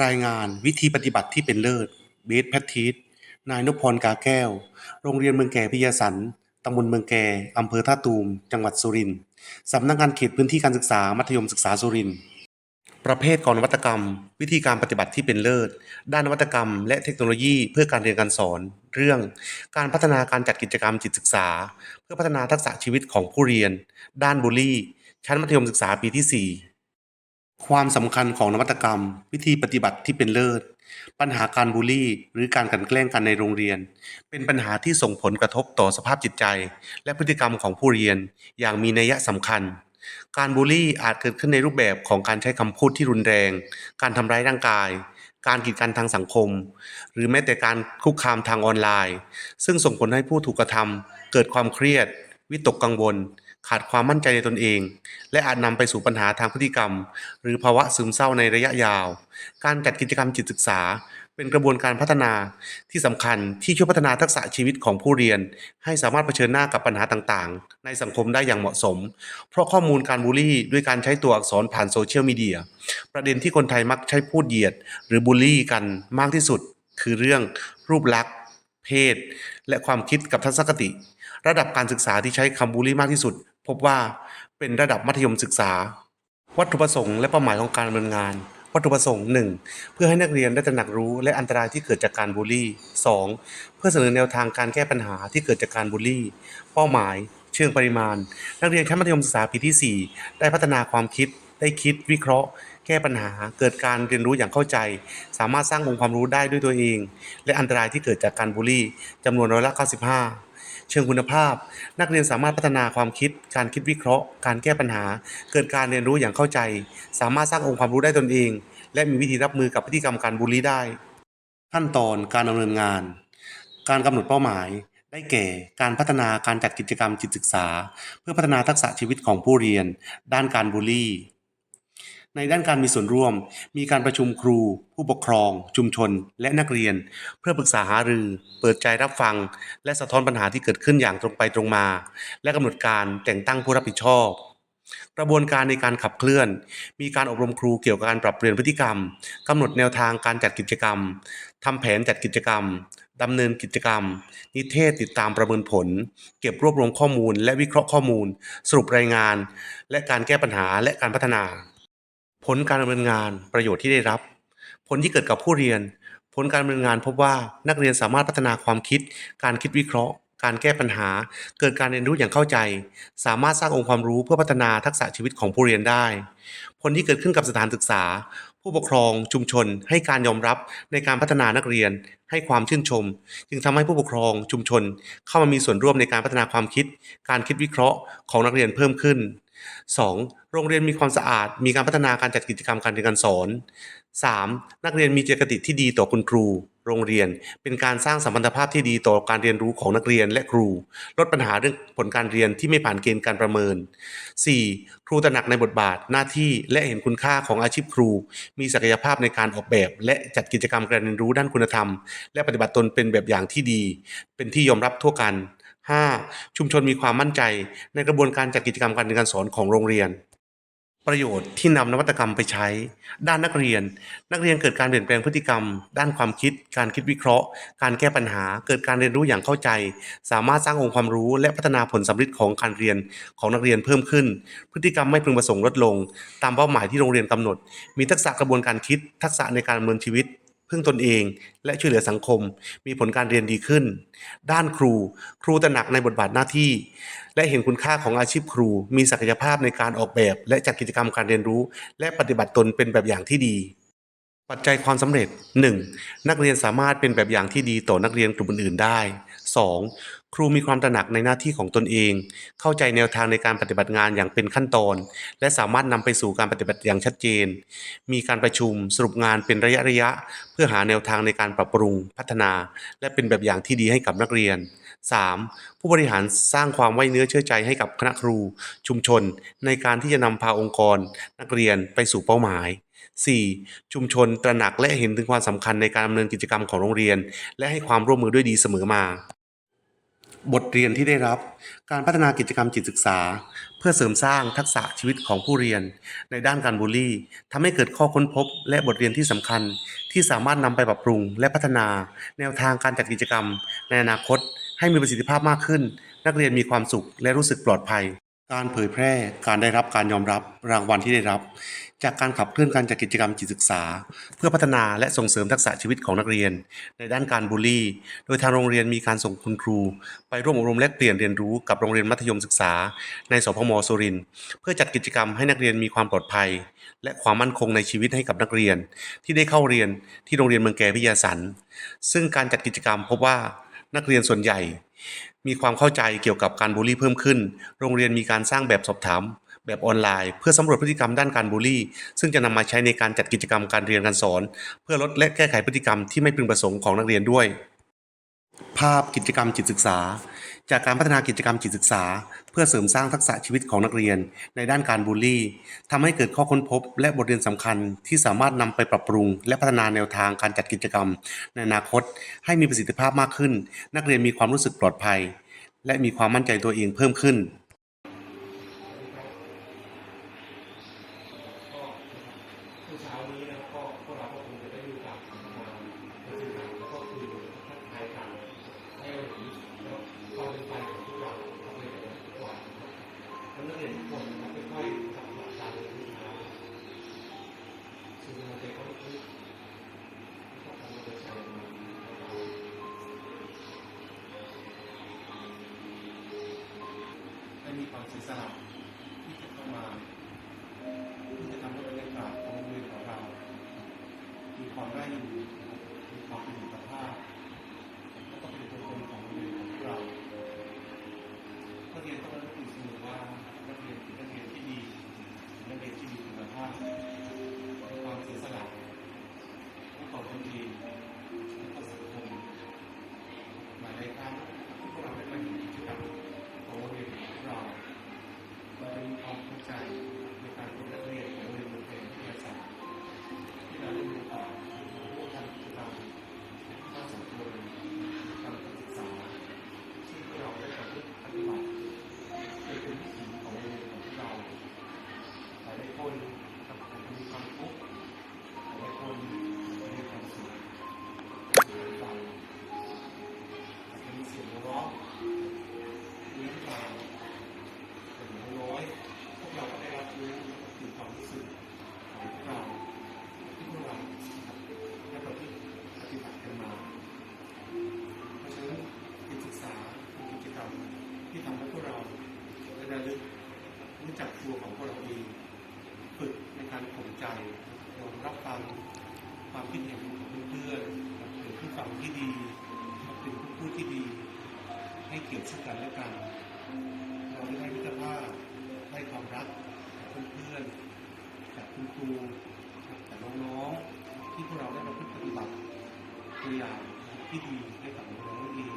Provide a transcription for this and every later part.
รายงานวิธีปฏิบัติที่เป็นเลิศเบสแพททิสนายนพพรกาแก้ว โรงเรียนเมืองแก่พิยาสันต์ตำบลเมืองแก่อำเภอท่าตูม จังหวัดสุรินทร์สำนักงานเขตพื้นที่การศึกษามัธยมศึกษาสุรินทร์ประเภทของนวัตกรรม วิธีการปฏิบัติที่เป็นเลิศ ด้านนวัตกรรม และเทคโนโลยีเพื่อการเรียนการสอน เรื่อง การพัฒนาการจัดกิจกรรมจิตศึกษา เพื่อพัฒนาทักษะชีวิตของผู้เรียน ด้านบูลลี่ ชั้นมัธยมศึกษาปีที่ 4 ความสำคัญของนวัตกรรม วิธีปฏิบัติที่เป็นเลิศ ปัญหาการบูลลี่ หรือการกันแกล้งกันในโรงเรียน เป็นปัญหาที่ส่งผลกระทบต่อสภาพจิตใจ และพฤติกรรมของผู้เรียน อย่างมีนัยสำคัญ การบูลลี่อาจเกิดขึ้นในรูปแบบของการใช้คำพูดที่รุนแรง การทำร้ายร่างกาย การกีดกันทางสังคม หรือแม้แต่การคุกคามทางออนไลน์ ซึ่งส่งผลให้ผู้ถูกกระทำเกิดความเครียด วิตกกังวล ขาดความมั่นใจในตนเอง และอาจนำไปสู่ปัญหาทางพฤติกรรม หรือภาวะซึมเศร้าในระยะยาว การจัดกิจกรรมจิตศึกษา เป็นกระบวนการพัฒนาที่สำคัญที่ช่วยพัฒนาทักษะชีวิตของผู้เรียน ให้สามารถเผชิญหน้ากับปัญหาต่างๆ ในสังคมได้อย่างเหมาะสม เพราะข้อมูลการบูลลี่ ด้วยการใช้ตัวอักษรผ่านโซเชียลมีเดียประเด็นที่คนไทยมักใช้พูดเหยียด หรือบูลลี่กันมากที่สุด คือเรื่องรูปลักษณ์ เพศ และความคิดกับทัศนคติ ระดับการศึกษาที่ใช้คำบูลลี่มากที่สุด พบว่าเป็นระดับมัธยมศึกษา วัตถุประสงค์และเป้าหมายของการดำเนินงาน วัตถุประสงค์ 1. เพื่อให้นักเรียนได้ตระหนักรู้และอันตรายที่เกิดจากการบูลลี่ 2. เพื่อเสนอแนวทางการแก้ปัญหาที่เกิดจากการบูลลี่ เป้าหมาย เชิงปริมาณ นักเรียนชั้นมัธยมศึกษาปีที่ 4 ได้พัฒนาความคิด ได้คิดวิเคราะห์ แก้ปัญหา เกิดการเรียนรู้อย่างเข้าใจ สามารถสร้างองค์ความรู้ได้ด้วยตัวเอง และอันตรายที่เกิดจากการบูลลี่จำนวนร้อยละ95 เชิงคุณภาพ นักเรียนสามารถพัฒนาความคิด การคิดวิเคราะห์ การแก้ปัญหา เกิดการเรียนรู้อย่างเข้าใจ สามารถสร้างองค์ความรู้ได้ตนเอง และมีวิธีรับมือกับพฤติกรรมการบูลลี่ได้ ขั้นตอนการดำเนินงาน การกำหนดเป้าหมายได้แก่การพัฒนาการจัดกิจกรรมจิตศึกษา เพื่อพัฒนาทักษะชีวิตของผู้เรียน ด้านการบูลลี่ ในด้านการมีส่วนร่วม มีการประชุมครู ผู้ปกครอง ชุมชน และนักเรียน เพื่อปรึกษาหารือ เปิดใจรับฟัง และสะท้อนปัญหาที่เกิดขึ้นอย่างตรงไปตรงมา และกำหนดการแต่งตั้งผู้รับผิดชอบ กระบวนการในการขับเคลื่อน มีการอบรมครูเกี่ยวกับการปรับเปลี่ยนพฤติกรรมกำหนดแนวทางการจัดกิจกรรมทำแผนจัดกิจกรรมดำเนินกิจกรรม นิเทศติดตามประเมินผล เก็บรวบรวมข้อมูล และวิเคราะห์ข้อมูล สรุปรายงาน และการแก้ปัญหาและการพัฒนา ผลการดำเนินงานประโยชน์ที่ได้รับ ผลที่เกิดกับผู้เรียน ผลการดำเนินงานพบว่านักเรียนสามารถพัฒนาความคิด การคิดวิเคราะห์ การแก้ปัญหา เกิดการเรียนรู้อย่างเข้าใจ สามารถสร้างองค์ความรู้เพื่อพัฒนาทักษะชีวิตของผู้เรียนได้ ผลที่เกิดขึ้นกับสถานศึกษา ผู้ปกครองชุมชน ให้การยอมรับในการพัฒนานักเรียน ให้ความชื่นชม จึงทำให้ผู้ปกครองชุมชน เข้ามามีส่วนร่วมในการพัฒนาความคิด การคิดวิเคราะห์ของนักเรียนเพิ่มขึ้น 2. โรงเรียนมีความสะอาด มีการพัฒนาการจัดกิจกรรมการเรียนการสอน 3. นักเรียนมีเจตคติที่ดีต่อคุณครู โรงเรียน เป็นการสร้างสัมพันธภาพที่ดีต่อการเรียนรู้ของนักเรียนและครู ลดปัญหาเรื่องผลการเรียนที่ไม่ผ่านเกณฑ์การประเมิน 4. ครูตระหนักในบทบาทหน้าที่และเห็นคุณค่าของอาชีพครู มีศักยภาพในการออกแบบ และจัดกิจกรรมการเรียนรู้ด้านคุณธรรม และปฏิบัติตนเป็นแบบอย่างที่ดี เป็นที่ยอมรับทั่วกัน 5. ชุมชนมีความมั่นใจในกระบวนการจัดกิจกรรมการเรียนการสอนของโรงเรียน ประโยชน์ที่นำนวัตกรรมไปใช้ ด้านนักเรียน นักเรียนเกิดการเปลี่ยนแปลงพฤติกรรม ด้านความคิด การคิดวิเคราะห์ การแก้ปัญหา เกิดการเรียนรู้อย่างเข้าใจ สามารถสร้างองค์ความรู้ และพัฒนาผลสำฤทธิ์ของการเรียนของนักเรียนเพิ่มขึ้น พฤติกรรมไม่พึงประสงค์ลดลง ตามเป้าหมายที่โรงเรียนกำหนด มีทักษะกระบวนการคิด ทักษะในการดำเนินชีวิต พึ่งตนเอง และช่วยเหลือสังคม มีผลการเรียนดีขึ้น ด้านครู ครูตระหนักในบทบาทหน้าที่ และเห็นคุณค่าของอาชีพครู มีศักยภาพในการออกแบบ และจัดกิจกรรมการเรียนรู้ และปฏิบัติตนเป็นแบบอย่างที่ดี ปัจจัยความสำเร็จ 1. นักเรียนสามารถเป็นแบบอย่างที่ดีต่อนักเรียนกลุ่มอื่นๆได้ 2. ครูมีความตระหนักในหน้าที่ของตนเอง เข้าใจแนวทางในการปฏิบัติงานอย่างเป็นขั้นตอน และสามารถนำไปสู่การปฏิบัติอย่างชัดเจน มีการประชุมสรุปงานเป็นระยะๆเพื่อหาแนวทางในการปรับปรุง พัฒนา และเป็นแบบอย่างที่ดีให้กับนักเรียน 3. ผู้บริหารสร้างความไว้เนื้อเชื่อใจให้กับคณะครู ชุมชน ในการที่จะนำพาองค์กร นักเรียนไปสู่เป้าหมาย 4. ชุมชนตระหนักและเห็นถึงความสำคัญในการดำเนินกิจกรรมของโรงเรียน และให้ความร่วมมือด้วยดีเสมอมา บทเรียนที่ได้รับ การพัฒนากิจกรรมจิตศึกษา เพื่อเสริมสร้างทักษะชีวิตของผู้เรียน ในด้านการบูลลี่ทำให้เกิดข้อค้นพบ และบทเรียนที่สำคัญ ที่สามารถนำไปปรับปรุง และพัฒนา แนวทางการจัดกิจกรรม ในอนาคต ให้มีประสิทธิภาพมากขึ้น นักเรียนมีความสุขและรู้สึกปลอดภัย การเผยแพร่การได้รับการยอมรับรางวัลที่ได้รับ จากการขับเคลื่อนการจัดกิจกรรมจิตศึกษา เพื่อพัฒนาและส่งเสริมทักษะชีวิตของนักเรียน ในด้านการบูลลี่ โดยทางโรงเรียนมีการส่งคุณครู ไปร่วมอบรมแลกเปลี่ยนเรียนรู้กับโรงเรียนมัธยมศึกษา ในสพมสุรินทร์เพื่อจัดกิจกรรมให้นักเรียนมีความปลอดภัย และความมั่นคงในชีวิตให้กับนักเรียน ที่ได้เข้าเรียนที่โรงเรียนเมืองแก่พิยาสันซึ่งการจัดกิจกรรมพบว่านักเรียนส่วนใหญ่ มีความเข้าใจเกี่ยวกับการบูลลี่เพิ่มขึ้น โรงเรียนมีการสร้างแบบสอบถาม แบบออนไลน์ เพื่อสำรวจพฤติกรรมด้านการบูลลี่ ซึ่งจะนำมาใช้ในการจัดกิจกรรมการเรียนการสอน เพื่อลดและแก้ไขพฤติกรรมที่ไม่พึงประสงค์ของนักเรียนด้วย ภาพกิจกรรมจิตศึกษา จากการพัฒนากิจกรรมจิตศึกษา เพื่อเสริมสร้างทักษะชีวิตของนักเรียน ในด้านการบูลลี่ทำให้เกิดข้อค้นพบ และบทเรียนสำคัญที่สามารถนำไปปรับปรุง และพัฒนาแนวทางการจัดกิจกรรม ในอนาคต ให้มีประสิทธิภาพมากขึ้น นักเรียนมีความรู้สึกปลอดภัย และมีความมั่นใจตัวเองเพิ่มขึ้น สียสละที่จะเข้ามาที่จะทำให้บรรยากาศของโรงเรียนของเรา มีความน่าอยู่ การข่มใจยอมรับฟังความคิดเห็นของเพื่อนๆเป็นผู้ฟังที่ดีเป็นผู้พูดที่ดี ให้เกียรติซึ่งกันและกัน เราได้มิตรภาพได้ความรักจากเพื่อนๆจากคุณครูจากน้องๆที่พวกเราได้มาปฏิบัติตัวอย่างที่ดีให้กับน้องๆเอง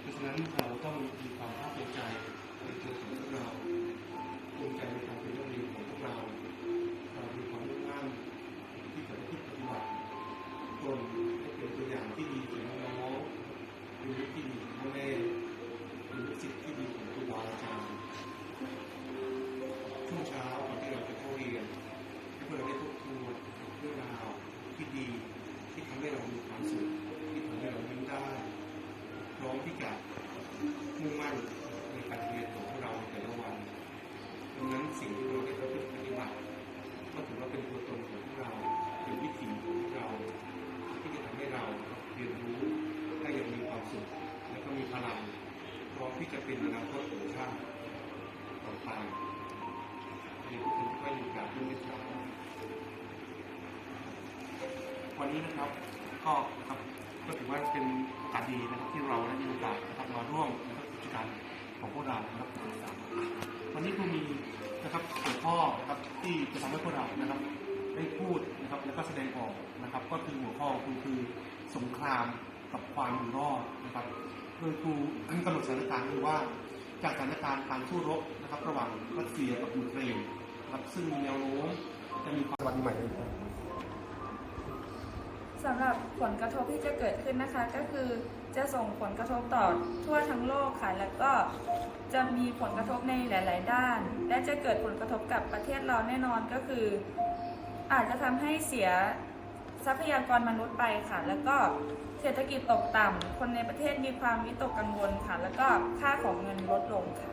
เพราะฉะนั้นเราต้องมีความภาคภูมิใจในตัวของเรา วันนี้นะครับก็นะครับก็ถือว่าเป็นโอกาสดีนะครับที่เราได้มีโอกาสนะครับมาร่วมนะครับกิจกรรมของพวกเรานะครับวันนี้ครูมีนะครับหัวข้อนะครับที่จะทำให้พวกเรานะครับได้พูดนะครับแล้วก็แสดงออกนะครับ ก็คือหัวข้อคือคือสงครามกับความอยู่รอดนะครับโดยครูกำหนดสถานการณ์คือว่าจากสถานการณ์การสู้รบนะครับ ระหว่างรัสเซียกับยูเครนนะครับซึ่งมีแนวโน้มจะมีความวันใหม่ สำหรับผลกระทบที่จะเกิดขึ้นนะคะ ก็คือจะส่งผลกระทบต่อทั่วทั้งโลกค่ะ แล้วก็จะมีผลกระทบในหลาย ๆ ด้าน และจะเกิดผลกระทบกับประเทศเราแน่นอนก็คือ อาจจะทำให้เสียทรัพยากรมนุษย์ไปค่ะ แล้วก็เศรษฐกิจตกต่ำคนในประเทศมีความวิตกกังวลค่ะ แล้วก็ค่าของเงินลดลงค่ะ